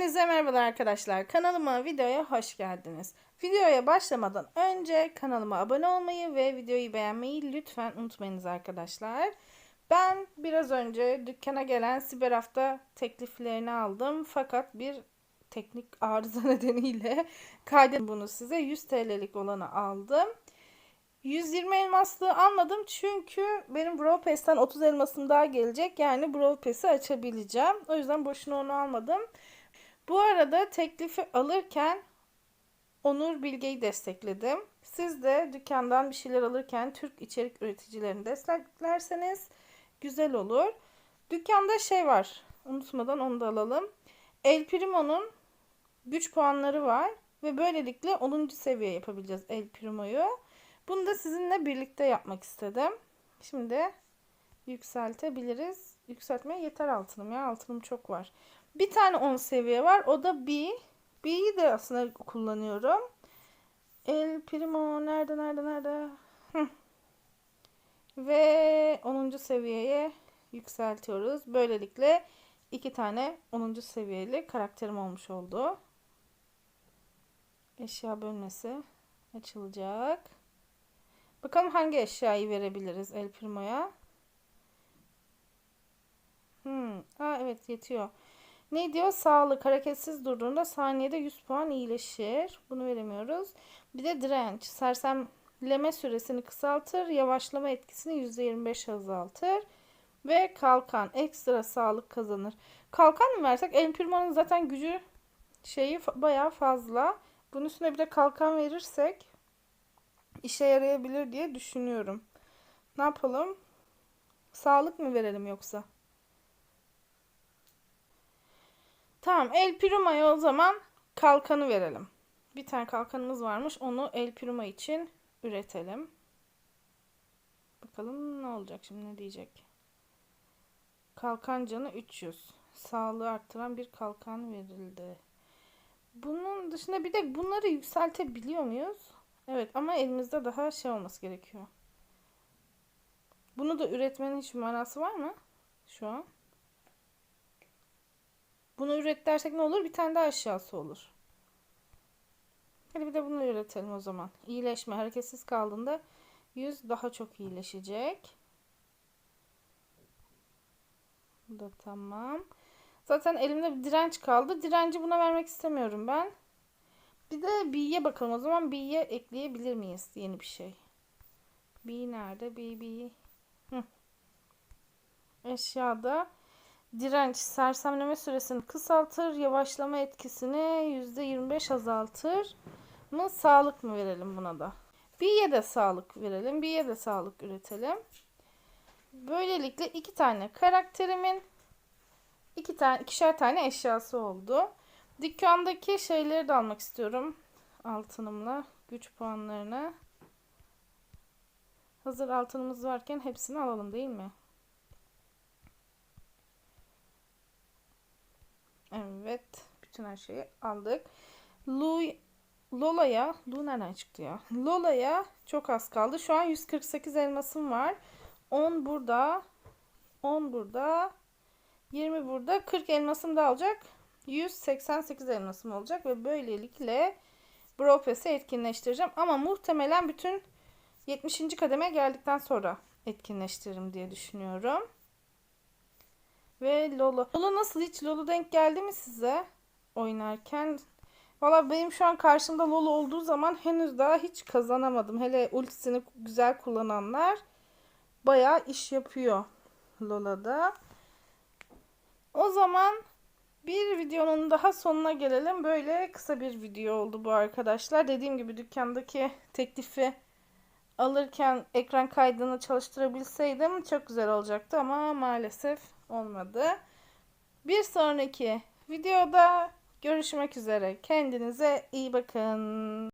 Hepinize merhabalar arkadaşlar. Kanalıma, videoya hoş geldiniz. Videoya başlamadan önce kanalıma abone olmayı ve videoyu beğenmeyi lütfen unutmayınız arkadaşlar. Ben biraz önce dükkana gelen siber hafta tekliflerini aldım. Fakat bir teknik arıza nedeniyle kaydet bunu size 100 TL'lik olanı aldım. 120 elmaslı almadım çünkü benim Brawl Pass'ten 30 elmasım daha gelecek. Yani Brawl açabileceğim. O yüzden boşuna onu almadım. Bu arada teklifi alırken Onur Bilge'yi destekledim. Siz de dükkandan bir şeyler alırken Türk içerik üreticilerini desteklerseniz güzel olur. Dükkanda şey var. Unutmadan onu da alalım. El Primo'nun güç puanları var. Ve böylelikle 10. seviye yapabileceğiz El Primo'yu. Bunu da sizinle birlikte yapmak istedim. Şimdi yükseltebiliriz. Yükseltmeye yeter altınım ya. Altınım çok var. Bir tane 10 seviye var. O da B. B'yi de aslında kullanıyorum. El Primo nerede nerede nerede? Hı. Ve 10. seviyeye yükseltiyoruz. Böylelikle iki tane 10. seviyeli karakterim olmuş oldu. Eşya bölmesi açılacak. Bakalım hangi eşyayı verebiliriz El Primo'ya. Hmm. Aa, evet yetiyor. Ne diyor? Sağlık hareketsiz durduğunda saniyede 100 puan iyileşir. Bunu veremiyoruz. Bir de direnç. Sersemleme süresini kısaltır. Yavaşlama etkisini %25 azaltır. Ve kalkan. Ekstra sağlık kazanır. Kalkan mı versek? El Primo'nun zaten gücü şeyi bayağı fazla. Bunun üstüne bir de kalkan verirsek işe yarayabilir diye düşünüyorum. Ne yapalım? Sağlık mı verelim yoksa? Tamam El Primo'ya o zaman kalkanı verelim. Bir tane kalkanımız varmış. Onu El Primo için üretelim. Bakalım ne olacak şimdi ne diyecek. Kalkan canı 300. Sağlığı arttıran bir kalkan verildi. Bunun dışında bir de bunları yükseltebiliyor muyuz? Evet ama elimizde daha şey olması gerekiyor. Bunu da üretmenin hiç manası var mı? Şu an. Bunu üret dersek ne olur? Bir tane daha aşağısı olur. Hadi bir de bunu üretelim o zaman. İyileşme. Hareketsiz kaldığında yüz daha çok iyileşecek. Bu da tamam. Zaten elimde bir direnç kaldı. Direnci buna vermek istemiyorum ben. Bir de B'ye bakalım. O zaman B'ye ekleyebilir miyiz yeni bir şey? B nerede? B, B. Hı. Eşyada direnç sersemleme süresini kısaltır. Yavaşlama etkisini %25 azaltır. Mı sağlık mı verelim buna da? B'ye de sağlık verelim. B'ye de sağlık üretelim. Böylelikle iki tane karakterimin iki tane ikişer tane eşyası oldu. Dükkandaki şeyleri de almak istiyorum. Altınımla güç puanlarını. Hazır altınımız varken hepsini alalım değil mi? Evet. Bütün her şeyi aldık. Lu Lola'ya Lu nereden çıktı ya? Lola'ya çok az kaldı. Şu an 148 elmasım var. 10 burada. 10 burada. 20 burada. 40 elmasım da alacak. 188 elmasım olacak ve böylelikle Bropes'i etkinleştireceğim. Ama muhtemelen bütün 70. kademe geldikten sonra etkinleştiririm diye düşünüyorum. Ve Lolo. Lolo nasıl hiç Lolo denk geldi mi size oynarken? Valla benim şu an karşımda Lolo olduğu zaman henüz daha hiç kazanamadım. Hele ultisini güzel kullananlar bayağı iş yapıyor Lola'da. O zaman bir videonun daha sonuna gelelim. Böyle kısa bir video oldu bu arkadaşlar. Dediğim gibi dükkandaki teklifi alırken ekran kaydını çalıştırabilseydim çok güzel olacaktı ama maalesef olmadı. Bir sonraki videoda görüşmek üzere. Kendinize iyi bakın.